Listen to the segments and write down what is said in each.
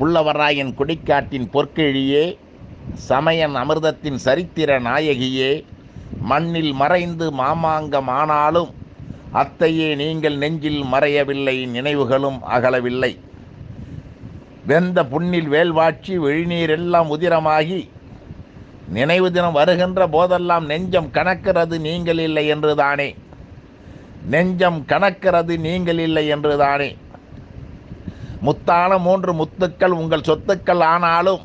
புள்ளவராயன் குடிக்காட்டின் பொற்கிழியே சமயன் அமிர்தத்தின் சரித்திர நாயகியே மண்ணில் மறைந்து மாமாங்கம் ஆனாலும் அத்தையே நீங்கள் நெஞ்சில் மறையவில்லை நினைவுகளும் அகலவில்லை. வெந்த புண்ணில் வேல்வாட்சி வெழிநீரெல்லாம் உதிரமாகி நினைவு தினம் வருகின்ற போதெல்லாம் நெஞ்சம் கணக்கிறது நீங்கள் இல்லை என்றுதானே? நெஞ்சம் கணக்கிறது நீங்கள் இல்லை என்றுதானே? முத்தான மூன்று முத்துக்கள் உங்கள் சொத்துக்கள் ஆனாலும்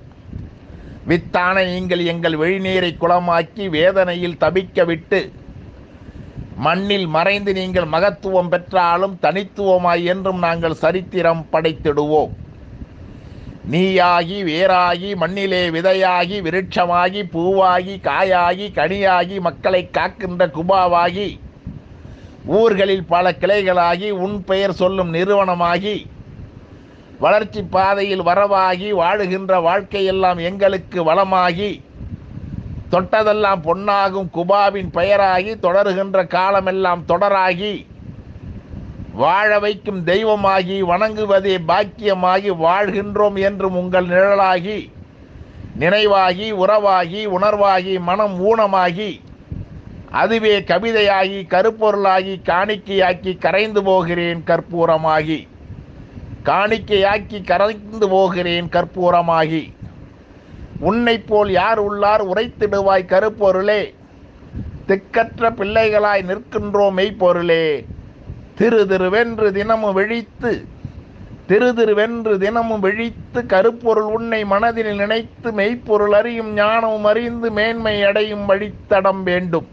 வித்தான நீங்கள் எங்கள் வெளிநீரை குளமாக்கி வேதனையில் தபிக்க விட்டு மண்ணில் மறைந்து நீங்கள் மகத்துவம் பெற்றாலும் தனித்துவமாய் என்றும் நாங்கள் சரித்திரம் படைத்திடுவோம். நீயாகி வேராகி மண்ணிலே விதையாகி விருட்சமாகி பூவாகி காயாகி கனியாகி மக்களை காக்கின்ற குபாவாகி ஊர்களில் பல கிளைகளாகி உன் பெயர் சொல்லும் நிறுவனமாகி வளர்ச்சி பாதையில் வரவாகி வாழுகின்ற வாழ்க்கையெல்லாம் எங்களுக்கு வளமாகி தொட்டதெல்லாம் பொன்னாகும் குபாவின் பெயராகி தொடருகின்ற காலமெல்லாம் தொடராகி வாழ வைக்கும் தெய்வமாகி வணங்குவதே பாக்கியமாகி வாழ்கின்றோம் என்றும் உங்கள் நிழலாகி நினைவாகி உறவாகி உணர்வாகி மனம் ஊனமாகி அதுவே கவிதையாகி கருப்பொருளாகி காணிக்கையாக்கி கரைந்து போகிறேன் கற்பூரமாகி. காணிக்கையாக்கி கரைந்து போகிறேன் கற்பூரமாகி. உன்னைப் போல் யார் உள்ளார் உரைத்திடுவாய் கருப்பொருளே. திக்கற்ற பிள்ளைகளாய் நிற்கின்றோம் மெய்ப்பொருளே. திரு திருவென்று தினமும் விழித்து திரு திருவென்று தினமும் விழித்து கருப்பொருள் உன்னை மனதில் நினைத்து மெய்ப்பொருள் அறியும் ஞானமும் அறிந்து மேன்மை அடையும் வழித்தடம் வேண்டும்.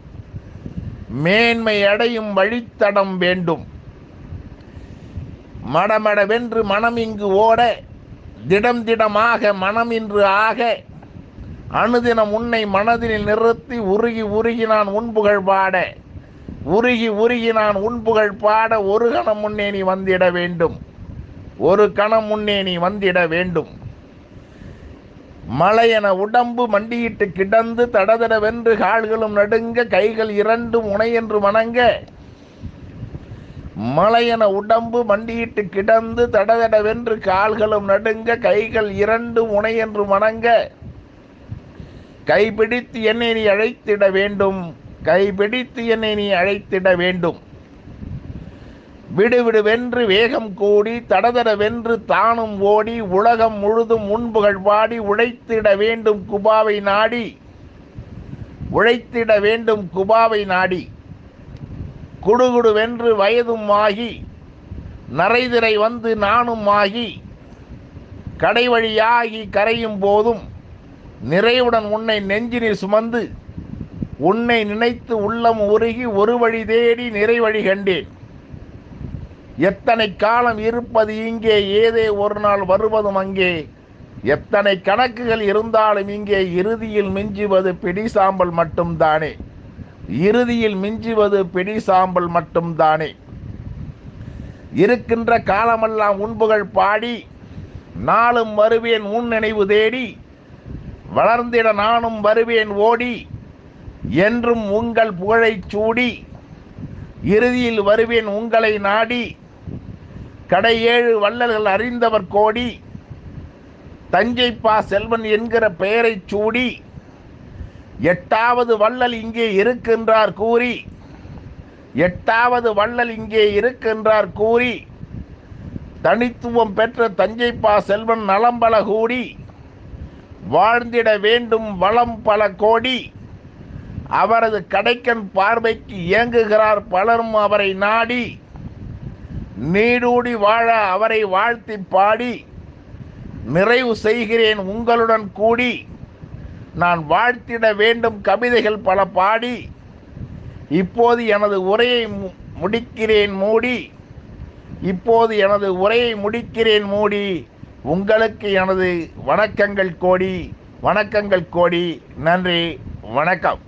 மேன்மை அடையும் வழித்தடம் வேண்டும். மடமடவென்று மனம் இங்கு ஓட திடம் திடமாக மனம் இன்று ஆக அனுதினம் உன்னை மனதில் நிறுத்தி உருகி உருகி நான் உன்புகழ் பாட உருகி உருகி நான் உன்புகழ் பாட ஒரு கணம் முன்னே நீ வந்திட வேண்டும். ஒரு கணம் முன்னே நீ வந்திட வேண்டும். மலையென உடம்பு மண்டியிட்டு கிடந்து தடதடவென்று கால்களும் நடுங்க கைகள் இரண்டும் உனையென்று வணங்க மலையென உடம்பு மண்டியிட்டு கிடந்து தடதடவென்று கால்களும் நடுங்க கைகள் இரண்டும் உணையென்று வணங்க. கைபிடித்து என்னை நீ அழைத்திட வேண்டும். கைபிடித்து என்னை நீ அழைத்திட வேண்டும். விடுவிடுவென்று வேகம் கூடி தடதடவென்று தானும் ஓடி உலகம் முழுதும் முன்புகள் பாடி உழைத்திட வேண்டும் குபாவை நாடி. உழைத்திட வேண்டும் குபாவை நாடி. குடுகுடுவென்று வயதும் ஆகி நரைதிரை வந்து நானும் ஆகி கடைவழியாகி கரையும் போதும் நிறைவுடன் உன்னை நெஞ்சினில் சுமந்து உன்னை நினைத்து உள்ளம் உருகி ஒரு வழி தேடி நிறைவழி கண்டேன். எத்தனை காலம் இருப்பது இங்கே ஏதே ஒரு நாள் வருவதும் அங்கே. எத்தனை கணக்குகள் இருந்தாலும் இங்கே இறுதியில் மிஞ்சுவது பிடி சாம்பல் மட்டும்தானே இறுதியில் மிஞ்சுவது பிடி சாம்பல் மட்டும்தானே. இருக்கின்ற காலமெல்லாம் உண்புகள் பாடி நாளும் வருவேன் உன் நினைவு தேடி வளர்ந்திட நானும் வருவேன் ஓடி என்றும் உங்கள் புகழைச் சூடி இறுதியில் வருவேன் உங்களை நாடி கடை ஏழு வள்ளல்கள் அறிந்தவர் கோடி தஞ்சைப்பா செல்வன் என்கிற பெயரைச் சூடி எட்டாவது வள்ளல் இங்கே இருக்கின்றார் கூறி. எட்டாவது வள்ளல் இங்கே இருக்கின்றார் கூறி. தனித்துவம் பெற்ற தஞ்சைப்பா செல்வன் நலம்பல கூடி. வாழ்ந்திட வேண்டும் வளம் பல கோடி. அவரது கடைக்கன் பார்வைக்கு இயங்குகிறார் பலரும் அவரை நாடி. நீடூடி வாழ அவரை வாழ்த்தி பாடி. நிறைவு செய்கிறேன் உங்களுடன் கூடி. நான் வாழ்த்திட வேண்டும் கவிதைகள் பல பாடி இப்போது எனது உரையை மு- முடிக்கிறேன் மூடி இப்போது எனது உரையை முடிக்கிறேன் மூடி உங்களுக்கு எனது வணக்கங்கள் கோடி வணக்கங்கள் கோடி நன்றி வணக்கம்.